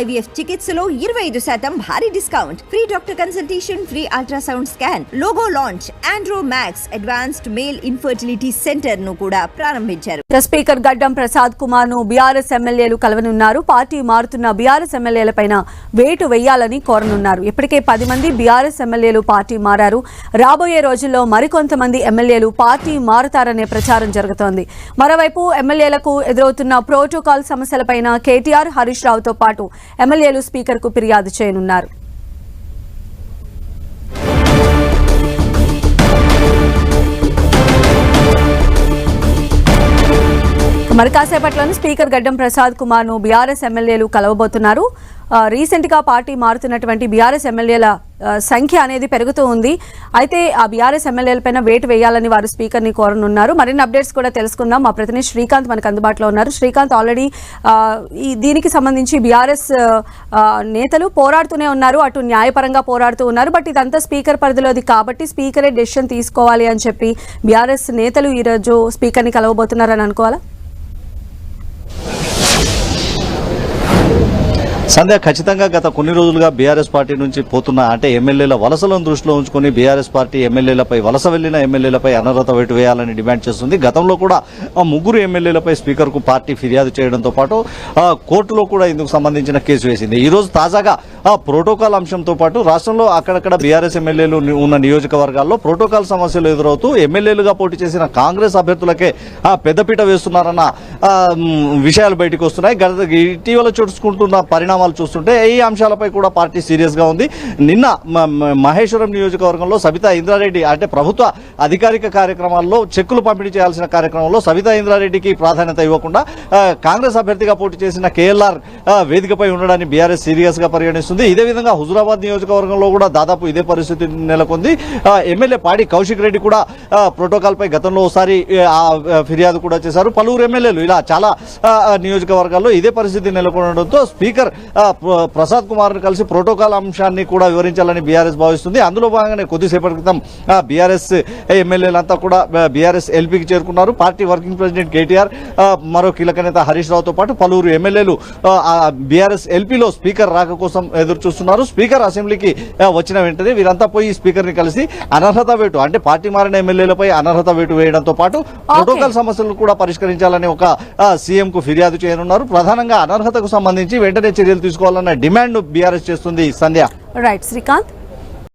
IVF చికిత్సలో ఇరవై ఐదు శాతం భారీ discount. Free doctor consultation free ultrasound scan logo launch Andro Max advanced male infertility సెంటర్ను కూడా ప్రారంభించారు. స్పీకర్ గడ్డం ప్రసాద్ కుమార్ను బీఆర్ఎస్ ఎమ్మెల్యేలు కలవనున్నారు. పార్టీ మారుతున్న బీఆర్ఎస్ ఎమ్మెల్యేలపైన వేటు వేయాలని కోరనున్నారు. ఇప్పటికే పది మంది బీఆర్ఎస్ ఎమ్మెల్యేలు పార్టీ మారారు. రాబోయే రోజుల్లో మరికొంతమంది ఎమ్మెల్యేలు పార్టీ మారుతారనే ప్రచారం జరుగుతోంది. మరోవైపు ఎమ్మెల్యేలకు ఎదురవుతున్న ప్రోటోకాల్ సమస్యలపైన కేటీఆర్ హరీష్ రావుతో పాటు ఎమ్మెల్యేలు స్పీకర్కు ఫిర్యాదు చేయనున్నారు. మరి కాసేపట్లోనే స్పీకర్ గడ్డం ప్రసాద్ కుమార్ను బీఆర్ఎస్ ఎమ్మెల్యేలు కలవబోతున్నారు. రీసెంట్గా పార్టీ మారుతున్నటువంటి బీఆర్ఎస్ ఎమ్మెల్యేల సంఖ్య అనేది పెరుగుతూ ఉంది. అయితే ఆ బీఆర్ఎస్ ఎమ్మెల్యేలపైన వేటు వేయాలని వారు స్పీకర్ని కోరనున్నారు. మరిన్ని అప్డేట్స్ కూడా తెలుసుకుందాం. మా ప్రతినిధి శ్రీకాంత్ మనకు అందుబాటులో ఉన్నారు. శ్రీకాంత్ ఆల్రెడీ ఈ దీనికి సంబంధించి బీఆర్ఎస్ నేతలు పోరాడుతూనే ఉన్నారు. అటు న్యాయపరంగా పోరాడుతూ ఉన్నారు. బట్ ఇదంతా స్పీకర్ పరిధిలోది కాబట్టి స్పీకరే డెసిషన్ తీసుకోవాలి అని చెప్పి బీఆర్ఎస్ నేతలు ఈరోజు స్పీకర్ని కలవబోతున్నారని అనుకోవాలా? సంధ్య ఖచ్చితంగా గత కొన్ని రోజులుగా బీఆర్ఎస్ పార్టీ నుంచి పోతున్న అంటే ఎమ్మెల్యేల వలసలను దృష్టిలో ఉంచుకుని బీఆర్ఎస్ పార్టీ ఎమ్మెల్యేలపై వలస వెళ్ళిన ఎమ్మెల్యేలపై అనర్హత వేటు వేయాలని డిమాండ్ చేస్తుంది. గతంలో కూడా ఆ ముగ్గురు ఎమ్మెల్యేలపై స్పీకర్కు పార్టీ ఫిర్యాదు చేయడంతో పాటు కోర్టులో కూడా ఇందుకు సంబంధించిన కేసు వేసింది. ఈ రోజు తాజాగా ఆ ప్రోటోకాల్ అంశంతో పాటు రాష్ట్రంలో అక్కడక్కడ బీఆర్ఎస్ ఎమ్మెల్యేలు ఉన్న నియోజకవర్గాల్లో ప్రోటోకాల్ సమస్యలు ఎదురవుతూ ఎమ్మెల్యేలుగా పోటీ చేసిన కాంగ్రెస్ అభ్యర్థులకే ఆ, పెద్దపీట వేస్తున్నారన్న విషయాలు బయటకు వస్తున్నాయి. గత ఇటీవల చూసుకుంటున్న పరిణామాలు చూస్తుంటే ఈ అంశాలపై కూడా పార్టీ సీరియస్గా ఉంది. నిన్న మ- మ- మహేశ్వరం నియోజకవర్గంలో సబితా ఇంద్రారెడ్డి అంటే ప్రభుత్వ అధికారిక కార్యక్రమాల్లో చెక్కులు పంపిణీ చేయాల్సిన కార్యక్రమంలో సబితా ఇంద్రారెడ్డికి ప్రాధాన్యత ఇవ్వకుండా కాంగ్రెస్ అభ్యర్థిగా పోటీ చేసిన కేఎల్ఆర్ వేదికపై ఉండడాన్ని బీఆర్ఎస్ సీరియస్గా పరిగణిస్తుంది. ఇదే విధంగా హుజురాబాద్ నియోజకవర్గంలో కూడా దాదాపు ఇదే పరిస్థితి నెలకొంది. ఎమ్మెల్యే పాడి కౌశిక్ రెడ్డి కూడా ప్రోటోకాల్పై గతంలో ఒకసారి ఫిర్యాదు కూడా చేశారు. పలువురు ఎమ్మెల్యేలు ఇలా చాలా నియోజకవర్గాల్లో ఇదే పరిస్థితి నెలకొనడంతో స్పీకర్ ప్రసాద్ కుమార్ను కలిసి ప్రోటోకాల్ అంశాన్ని కూడా వివరించాలని బీఆర్ఎస్ భావిస్తుంది. అందులో భాగంగానే కొద్దిసేపటి క్రితం బీఆర్ఎస్ ఎమ్మెల్యేలంతా కూడా బీఆర్ఎస్ ఎల్పీకి చేరుకున్నారు. పార్టీ వర్కింగ్ ప్రెసిడెంట్ కేటీఆర్ మరో కీలక నేత హరీష్ రావుతో పాటు పలువురు ఎమ్మెల్యేలు బీఆర్ఎస్ ఎల్పీలో స్పీకర్ రాక కోసం ఎదురు చూస్తున్నారు. స్పీకర్ అసెంబ్లీకి వచ్చిన వెంటనే వీరంతా పోయి స్పీకర్ని కలిసి అనర్హత వేటు అంటే పార్టీ మారిన ఎమ్మెల్యేలపై అనర్హత వేటు వేయడంతో పాటు ప్రోటోకాల్ సమస్యలను కూడా పరిష్కరించాలని ఒక సీఎంకు ఫిర్యాదు చేయనున్నారు. ప్రధానంగా అనర్హతకు సంబంధించి వెంటనే చర్యలు తీసుకోవాలన్న డిమాండ్ బీఆర్ఎస్ చేస్తుంది. సంధ్య. రైట్ శ్రీకాంత్